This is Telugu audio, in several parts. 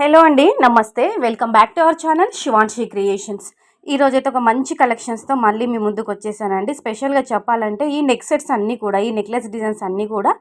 హలో అండి నమస్తే. Welcome back to our channel Shivanshi creations. ఈరోజైతే అయితే ఒక మంచి కలెక్షన్స్తో మళ్ళీ మీ ముందుకు వచ్చేసానండి. స్పెషల్గా చెప్పాలంటే ఈ నెక్ సెట్స్ అన్నీ కూడా ఈ నెక్లెస్ డిజైన్స్ అన్నీ కూడా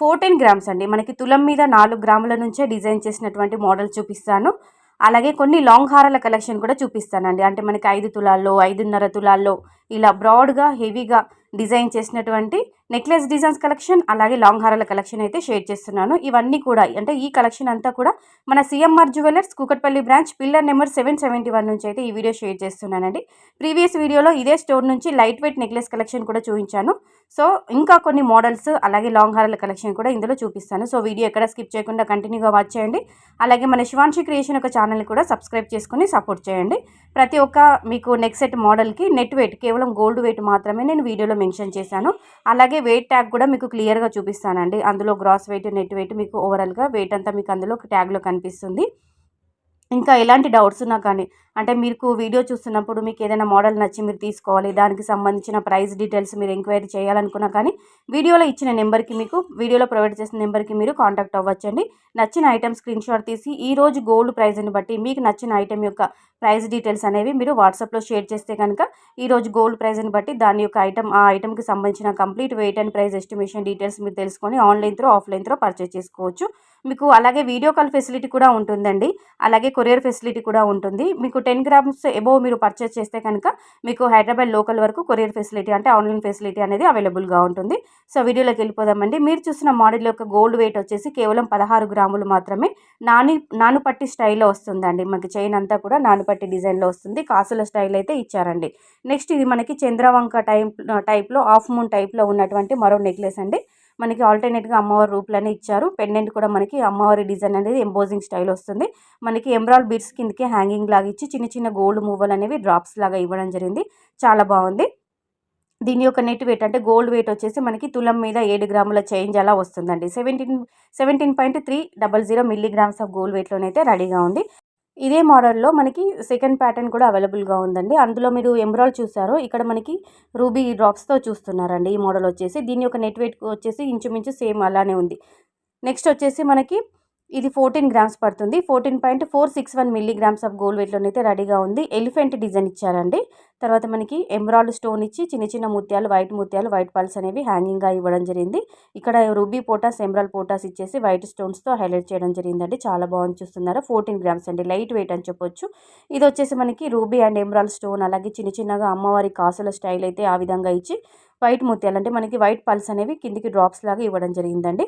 ఫోర్టీన్ గ్రామ్స్ అండి. మనకి తులం మీద నాలుగు గ్రాముల నుంచే డిజైన్ చేసినటువంటి మోడల్ చూపిస్తాను. అలాగే కొన్ని లాంగ్ హారాల కలెక్షన్ కూడా చూపిస్తానండి. అంటే మనకి ఐదు తులాల్లో ఐదున్నర తులాల్లో ఇలా బ్రాడ్గా హెవీగా డిజైన్ చేసినటువంటి నెక్లెస్ డిజైన్స్ కలెక్షన్ అలాగే లాంగ్ హారాల కలెక్షన్ అయితే షేర్ చేస్తున్నాను. ఇవన్నీ కూడా అంటే ఈ కలెక్షన్ అంతా కూడా మన CMR jewellers Kukatpally branch pillar number seven seventy one నుంచి అయితే ఈ వీడియో షేర్ చేస్తున్నానండి. ప్రీవియస్ వీడియోలో ఇదే స్టోర్ నుంచి లైట్ వెయిట్ నెక్లెస్ కలెక్షన్ కూడా చూపించాను. సో ఇంకా కొన్ని మోడల్స్ అలాగే లాంగ్ హారాల కలెక్షన్ కూడా ఇందులో చూపిస్తాను. సో వీడియో ఎక్కడ స్కిప్ చేయకుండా కంటిన్యూగా వాచ్ చేయండి. అలాగే మన శివాంశి క్రియేషన్ ఒక ఛానల్ని కూడా సబ్స్క్రైబ్ చేసుకుని సపోర్ట్ చేయండి. ప్రతి ఒక్క మీకు నెక్ సెట్ మోడల్కి నెట్ వెయిట్ కేవలం గోల్డ్ వెయిట్ మాత్రమే నేను వీడియోలో మెన్షన్ చేశాను. అలాగే వెయిట్ ట్యాగ్ కూడా మీకు క్లియర్గా చూపిస్తానండి. అందులో గ్రాస్ వెయిట్ నెట్ వెయిట్ మీకు ఓవరాల్గా వెయిట్ అంతా మీకు అందులో ట్యాగ్లో కనిపిస్తుంది. ఇంకా ఎలాంటి డౌట్స్ ఉన్నా కానీ అంటే మీకు వీడియో చూస్తున్నప్పుడు మీకు ఏదైనా మోడల్ నచ్చి మీరు తీసుకోవాలి దానికి సంబంధించిన ప్రైస్ డీటెయిల్స్ మీరు ఎంక్వైరీ చేయాలనుకున్నా కానీ వీడియోలో ఇచ్చిన నెంబర్కి మీకు వీడియోలో ప్రొవైడ్ చేసిన నెంబర్కి మీరు కాంటాక్ట్ అవ్వచ్చండి. నచ్చిన ఐటెం స్క్రీన్ షాట్ తీసి ఈ రోజు గోల్డ్ ప్రైజ్ని బట్టి మీకు నచ్చిన ఐటెం యొక్క ప్రైస్ డీటెయిల్స్ అనేవి మీరు వాట్సాప్లో షేర్ చేస్తే కనుక ఈరోజు గోల్డ్ ప్రైజ్ని బట్టి దాని యొక్క ఐటమ్ ఆ ఐటమ్కి సంబంధించిన complete weight and price estimation details మీరు తెలుసుకొని online through offline through purchase చేసుకోవచ్చు. మీకు అలాగే వీడియో కాల్ ఫెసిలిటీ కూడా ఉంటుందండి. అలాగే కొరియర్ ఫెసిలిటీ కూడా ఉంటుంది. మీకు టెన్ గ్రామ్స్ ఎబోవ్ మీరు పర్చేస్ చేస్తే కనుక మీకు హైదరాబాద్ లోకల్ వరకు కొరియర్ ఫెసిలిటీ అంటే ఆన్లైన్ ఫెసిలిటీ అనేది అవైలబుల్గా ఉంటుంది. సో వీడియోలోకి వెళ్ళిపోదామండి. మీరు చూసిన మోడల్ యొక్క గోల్డ్ వెయిట్ వచ్చేసి కేవలం పదహారు గ్రాములు మాత్రమే. నాని నానుపట్టి స్టైల్లో వస్తుందండి. మనకి చైన్ అంతా కూడా నానుపట్టి డిజైన్లో వస్తుంది. కాసుల స్టైల్ అయితే ఇచ్చారండి. నెక్స్ట్ ఇది మనకి చంద్రవంక టైప్ టైప్లో ఆఫ్ మూన్ టైప్లో ఉన్నటువంటి మరో నెక్లెస్ అండి. మనకి ఆల్టర్నేట్గా అమ్మవారి రూపులనే ఇచ్చారు. పెండెంట్ కూడా మనకి అమ్మవారి డిజైన్ అనేది ఎంబోజింగ్ స్టైల్ వస్తుంది. మనకి ఎంబ్రాయిల్ బీడ్స్ కిందకి హ్యాంగింగ్ లాగా ఇచ్చి చిన్న చిన్న గోల్డ్ మూవలు అనేవి డ్రాప్స్ లాగా ఇవ్వడం జరిగింది. చాలా బాగుంది. దీని యొక్క నెట్ వెయిట్ అంటే గోల్డ్ వెయిట్ వచ్చేసి మనకి తులం మీద ఏడు గ్రాముల చేంజ్ అలా వస్తుందండి. Seventeen seventeen point three double zero milligrams of gold వెయిట్లోనైతే రెడీగా ఉంది. ఇదే మోడల్లో మనకి సెకండ్ ప్యాటర్న్ కూడా అవైలబుల్గా ఉందండి. అందులో మీరు ఎంబ్రాయిడ్ చూసారు. ఇక్కడ మనకి రూబీ డ్రాప్స్తో చూస్తున్నారండి. ఈ మోడల్ వచ్చేసి దీని యొక్క నెట్ వెయిట్ వచ్చేసి ఇంచుమించు సేమ్ అలానే ఉంది. నెక్స్ట్ వచ్చేసి మనకి ఇది ఫోర్టీన్ గ్రామ్స్ పడుతుంది. Fourteen point four six one milligrams of gold వెయిట్లోనైతే రెడీగా ఉంది. ఎలిఫెంట్ డిజైన్ ఇచ్చారండి. తర్వాత మనకి ఎమరాల్డ్ స్టోన్ ఇచ్చి చిన్న చిన్న ముత్యాలు వైట్ ముత్యాలు వైట్ పల్స్ అనేవి హ్యాంగింగ్గా ఇవ్వడం జరిగింది. ఇక్కడ రూబీ పోటాస్ ఎమరాల్డ్ పోటాస్ ఇచ్చేసి వైట్ స్టోన్స్తో హైలైట్ చేయడం జరిగిందండి. చాలా బాగుంది చూస్తున్నారా? ఫోర్టీన్ గ్రామ్స్ అండి. లైట్ వెయిట్ అని చెప్పొచ్చు. ఇది వచ్చేసి మనకి రూబీ అండ్ ఎమరాల్డ్ స్టోన్ అలాగే చిన్న చిన్నగా అమ్మవారి కాసుల స్టైల్ అయితే ఆ విధంగా ఇచ్చి వైట్ ముత్యాలు అంటే మనకి వైట్ పల్స్ అనేవి కిందికి డ్రాప్స్ లాగా ఇవ్వడం జరిగిందండి.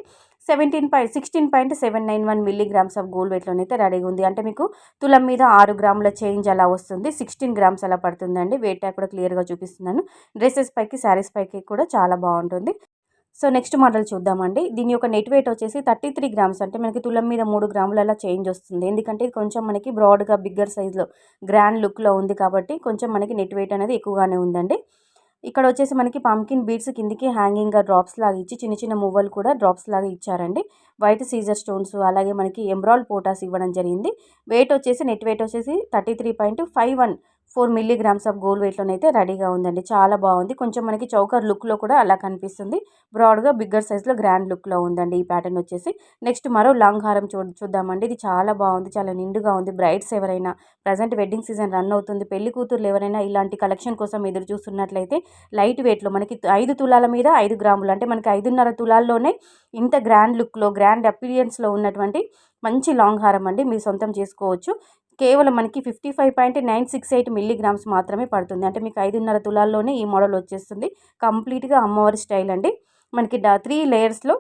Seventeen point sixteen point seven nine one milligrams of gold వెయిట్లోనైతే రెడీగా ఉంది. అంటే మీకు తులం మీద ఆరు గ్రాముల చేంజ్ అలా వస్తుంది. సిక్స్టీన్ గ్రామ్స్ అలా పడుతుందండి. వెయిట్ కూడా క్లియర్గా చూపిస్తున్నాను. డ్రెస్సెస్ పైకి శారీస్ పైకి కూడా చాలా బాగుంటుంది. సో నెక్స్ట్ మోడల్ చూద్దామండి. దీని యొక్క నెట్ వెయిట్ వచ్చేసి థర్టీ త్రీ గ్రామ్స్. అంటే మనకి తులం మీద మూడు గ్రాముల చేంజ్ వస్తుంది. ఎందుకంటే ఇది కొంచెం మనకి బ్రాడ్గా బిగ్గర్ సైజ్లో గ్రాండ్ లుక్లో ఉంది కాబట్టి కొంచెం మనకి నెట్ వెయిట్ అనేది ఎక్కువగానే ఉందండి. ఇక్కడ వచ్చేసి మనకి పంకిన్ బీడ్స్ కిందికి హ్యాంగింగ్గా డ్రాప్స్ లాగా ఇచ్చి చిన్న చిన్న మువ్వలు కూడా డ్రాప్స్ లాగా ఇచ్చారండి. వైట్ సీజర్ స్టోన్స్ అలాగే మనకి ఎంబ్రాయిడ్ పోటాస్ ఇవ్వడం జరిగింది. వెయిట్ వచ్చేసి నెట్ వెయిట్ వచ్చేసి thirty three point five one four milligrams of gold వెయిట్లోనైతే రెడీగా ఉందండి. చాలా బాగుంది. కొంచెం మనకి చౌకర్ లుక్లో కూడా అలా కనిపిస్తుంది. బ్రాడ్గా బిగ్గర్ సైజ్లో గ్రాండ్ లుక్లో ఉందండి ఈ ప్యాటర్న్ వచ్చేసి. నెక్స్ట్ మరో లాంగ్ హారం చూ చూద్దామండి. ఇది చాలా బాగుంది. చాలా నిండుగా ఉంది. బ్రైడ్స్ ఎవరైనా ప్రజెంట్ వెడ్డింగ్ సీజన్ రన్ అవుతుంది. పెళ్ళి కూతుర్లు ఎవరైనా ఇలాంటి కలెక్షన్ కోసం ఎదురు చూస్తున్నట్లయితే లైట్ వెయిట్లో మనకి ఐదు తులాల మీద ఐదు గ్రాములు అంటే మనకి ఐదున్నర తులాల్లోనే ఇంత గ్రాండ్ లుక్లో గ్రాండ్ అపీరియన్స్లో ఉన్నటువంటి మంచి లాంగ్ హారం అండి. మీరు సొంతం చేసుకోవచ్చు. కేవలం మనకి fifty five point nine six eight milligrams మాత్రమే పడుతుంది. అంటే మీకు ఐదున్నర తులాల్లోనే ఈ మోడల్ వచ్చేస్తుంది. కంప్లీట్గా అమ్మవారి స్టైల్ అండి. మనకి త్రీ లేయర్స్లో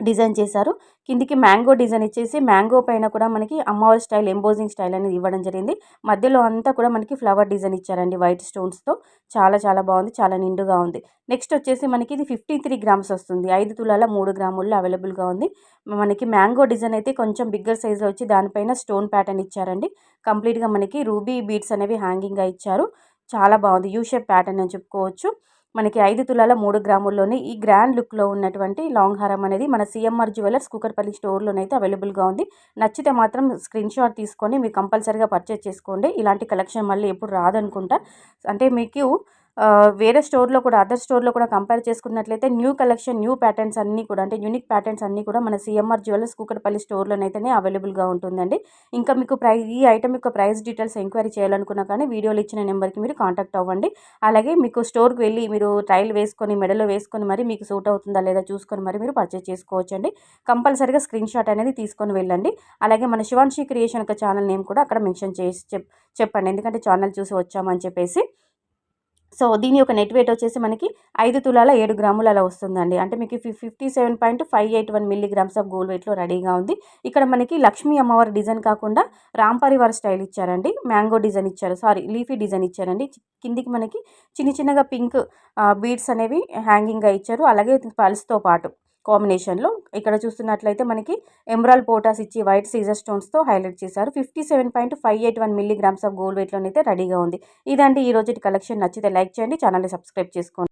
డిజైన్ చేశారు. కిందికి మ్యాంగో డిజైన్ ఇచ్చేసి మ్యాంగో పైన కూడా మనకి అమ్మవారి స్టైల్ ఎంబోజింగ్ స్టైల్ అనేది ఇవ్వడం జరిగింది. మధ్యలో అంతా కూడా మనకి ఫ్లవర్ డిజైన్ ఇచ్చారండి వైట్ స్టోన్స్తో చాలా చాలా బాగుంది. చాలా నిండుగా ఉంది. నెక్స్ట్ వచ్చేసి మనకి ఇది ఫిఫ్టీ త్రీ గ్రామ్స్ వస్తుంది. ఐదు తులాల మూడు గ్రాముల్లో అవైలబుల్గా ఉంది. మనకి మ్యాంగో డిజైన్ అయితే కొంచెం బిగ్గర్ సైజులో వచ్చి దానిపైన స్టోన్ ప్యాటర్న్ ఇచ్చారండి. కంప్లీట్గా మనకి రూబీ బీడ్స్ అనేవి హ్యాంగింగ్గా ఇచ్చారు. చాలా బాగుంది. యూ షేప్ ప్యాటర్న్ అని చెప్పుకోవచ్చు. మనకి ఐదు తులాల మూడు గ్రాముల్లోనే ఈ గ్రాండ్ లుక్లో ఉన్నటువంటి లాంగ్ హారం అనేది మన సిఎంఆర్ జ్యువెలర్స్ కుకర్పల్లి స్టోర్లోనైతే అవైలబుల్గా ఉంది. నచ్చితే మాత్రం స్క్రీన్ షాట్ తీసుకొని మీరు కంపల్సరీగా పర్చేజ్ చేసుకోండి. ఇలాంటి కలెక్షన్ మళ్ళీ ఎప్పుడు రాదనుకుంటా. అంటే మీకు వేరే స్టోర్లో కూడా అదర్ స్టోర్లో కూడా కంపేర్ చేసుకున్నట్లయితే న్యూ కలెక్షన్ న్యూ ప్యాటర్న్స్ అన్నీ కూడా అంటే యూనిక్ ప్యాటర్న్స్ అన్నీ కూడా మన సిఎంఆర్ జ్యువెలర్స్ కూకట్పల్లి స్టోర్లోనైతేనే అవైలబుల్గా ఉంటుందండి. ఇంకా మీకు ప్రై ఈ ఐటమ్ యొక్క ప్రైస్ డీటెయిల్స్ ఎంక్వైరీ చేయాలనుకున్నా కానీ వీడియోలు ఇచ్చిన నెంబర్కి మీరు కాంటాక్ట్ అవ్వండి. అలాగే మీకు స్టోర్కి వెళ్ళి మీరు ట్రైల్ వేసుకొని మెడలో వేసుకొని మరి మీకు సూట్ అవుతుందా లేదా చూసుకొని మరి మీరు పర్చేస్ చేసుకోవచ్చండి. కంపల్సరీగా స్క్రీన్ షాట్ అనేది తీసుకొని వెళ్ళండి. అలాగే మన శివాన్షి క్రియేషన్ యొక్క ఛానల్ నేమ్ కూడా అక్కడ మెన్షన్ చేసి చెప్ చెప్పండి. ఎందుకంటే ఛానల్ చూసి వచ్చామని చెప్పేసి. సో దీని యొక్క నెట్ వెయిట్ వచ్చేసి మనకి ఐదు తులాల ఏడు గ్రాములు అలా వస్తుందండి. అంటే మీకు fifty seven point five eight one milligrams of gold వెయిట్లో రెడీగా ఉంది. ఇక్కడ మనకి లక్ష్మీ అమ్మవారి డిజైన్ కాకుండా రామ్ పరివార్ స్టైల్ ఇచ్చారండి. మ్యాంగో డిజైన్ ఇచ్చారు. సారీ లీఫీ డిజైన్ ఇచ్చారండి. కిందికి మనకి చిన్న చిన్నగా పింక్ బీడ్స్ అనేవి హ్యాంగింగ్గా ఇచ్చారు. అలాగే పల్స్తో పాటు. కాంబినేషన్లో ఇక్కడ చూస్తున్నట్లయితే మనకి ఎమరాల్ పోటాస్ ఇచ్చి వైట్ సీజర్ స్టోన్స్తో హైలైట్ చేశారు. Fifty seven point five eight one milligrams of gold వెయిట్లోనైతే రెడీగా ఉంది. ఇదండి ఈ రోజు కలెక్షన్. నచ్చితే లైక్ చేయండి ఛానల్ని సబ్స్క్రైబ్ చేసుకోండి.